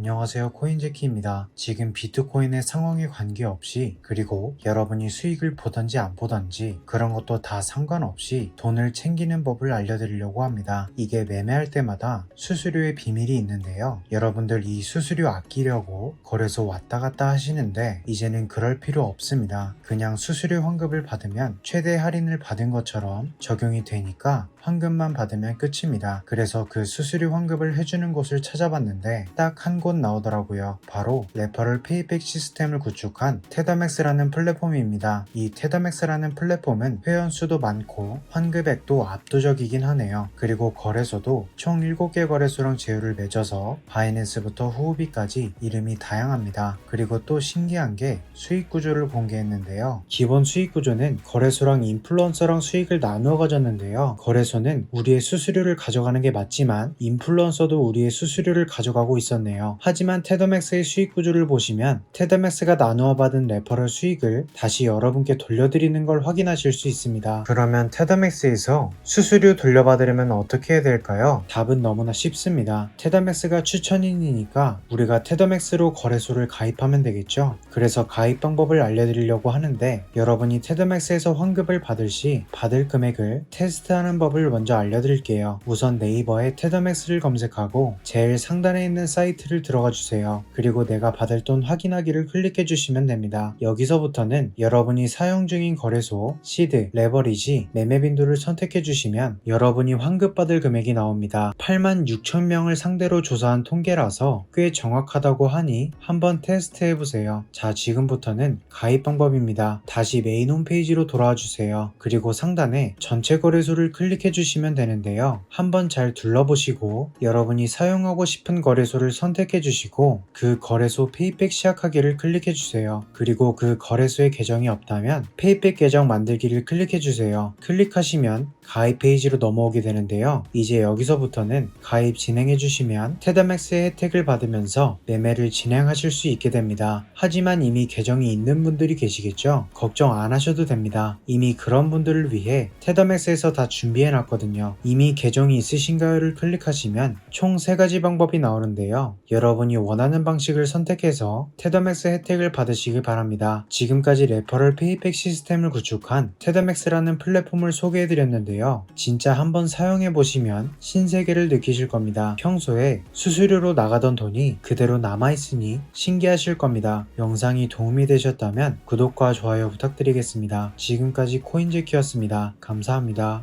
안녕하세요 코인제키입니다. 지금 비트코인의 상황에 관계없이 그리고 여러분이 수익을 보던지 안 보던지 그런 것도 다 상관없이 돈을 챙기는 법을 알려드리려고 합니다. 이게 매매할 때마다 수수료의 비밀이 있는데요. 여러분들 이 수수료 아끼려고 거래소 왔다 갔다 하시는데 이제는 그럴 필요 없습니다. 그냥 수수료 환급을 받으면 최대 할인을 받은 것처럼 적용이 되니까 환급만 받으면 끝입니다. 그래서 그 수수료 환급을 해주는 곳을 찾아봤는데 딱한 곳 나오더라고요. 바로 레퍼럴 페이백 시스템을 구축한 테더맥스라는 플랫폼입니다. 이 테더맥스라는 플랫폼은 회원 수도 많고 환급액도 압도적이긴 하네요. 그리고 거래소도 총 7개 거래소랑 제휴를 맺어서 바이낸스부터 후우비까지 이름이 다양합니다. 그리고 또 신기한 게 수익 구조를 공개했는데요. 기본 수익 구조는 거래소랑 인플루언서랑 수익을 나누어 가졌는데요. 거래소는 우리의 수수료를 가져가는 게 맞지만 인플루언서도 우리의 수수료를 가져가고 있었네요. 하지만 테더맥스의 수익 구조를 보시면 테더맥스가 나누어 받은 레퍼럴 수익을 다시 여러분께 돌려드리는 걸 확인하실 수 있습니다. 그러면 테더맥스에서 수수료 돌려받으려면 어떻게 해야 될까요? 답은 너무나 쉽습니다. 테더맥스가 추천인이니까 우리가 테더맥스로 거래소를 가입하면 되겠죠. 그래서 가입 방법을 알려드리려고 하는데 여러분이 테더맥스에서 환급을 받을 시 받을 금액을 테스트하는 법을 먼저 알려드릴게요. 우선 네이버에 테더맥스를 검색하고 제일 상단에 있는 사이트를 들어가 주세요. 그리고 내가 받을 돈 확인하기를 클릭해 주시면 됩니다. 여기서부터는 여러분이 사용 중인 거래소, 시드, 레버리지, 매매 빈도를 선택해 주시면 여러분이 환급받을 금액이 나옵니다. 8만 6천 명을 상대로 조사한 통계라서 꽤 정확하다고 하니 한번 테스트해 보세요. 자, 지금부터는 가입 방법입니다. 다시 메인 홈페이지로 돌아와 주세요. 그리고 상단에 전체 거래소를 클릭해 주시면 되는데요. 한번 잘 둘러보시고 여러분이 사용하고 싶은 거래소를 선택해 주시고 그 거래소 페이백 시작하기를 클릭해 주세요. 그리고 그 거래소에 계정이 없다면 페이백 계정 만들기를 클릭해 주세요. 클릭하시면 가입 페이지로 넘어오게 되는데요. 이제 여기서부터는 가입 진행해 주시면 테더맥스의 혜택을 받으면서 매매를 진행하실 수 있게 됩니다. 하지만 이미 계정이 있는 분들이 계시겠죠? 걱정 안 하셔도 됩니다. 이미 그런 분들을 위해 테더맥스에서 다 준비해 놨거든요. 이미 계정이 있으신가요를 클릭하시면 총 3가지 방법이 나오는데요. 여러분이 원하는 방식을 선택해서 테더맥스 혜택을 받으시길 바랍니다. 지금까지 레퍼럴 페이백 시스템을 구축한 테더맥스라는 플랫폼을 소개해 드렸는데요. 진짜 한번 사용해 보시면 신세계를 느끼실 겁니다. 평소에 수수료로 나가던 돈이 그대로 남아 있으니 신기하실 겁니다. 영상이 도움이 되셨다면 구독과 좋아요 부탁드리겠습니다. 지금까지 코인제키였습니다. 감사합니다.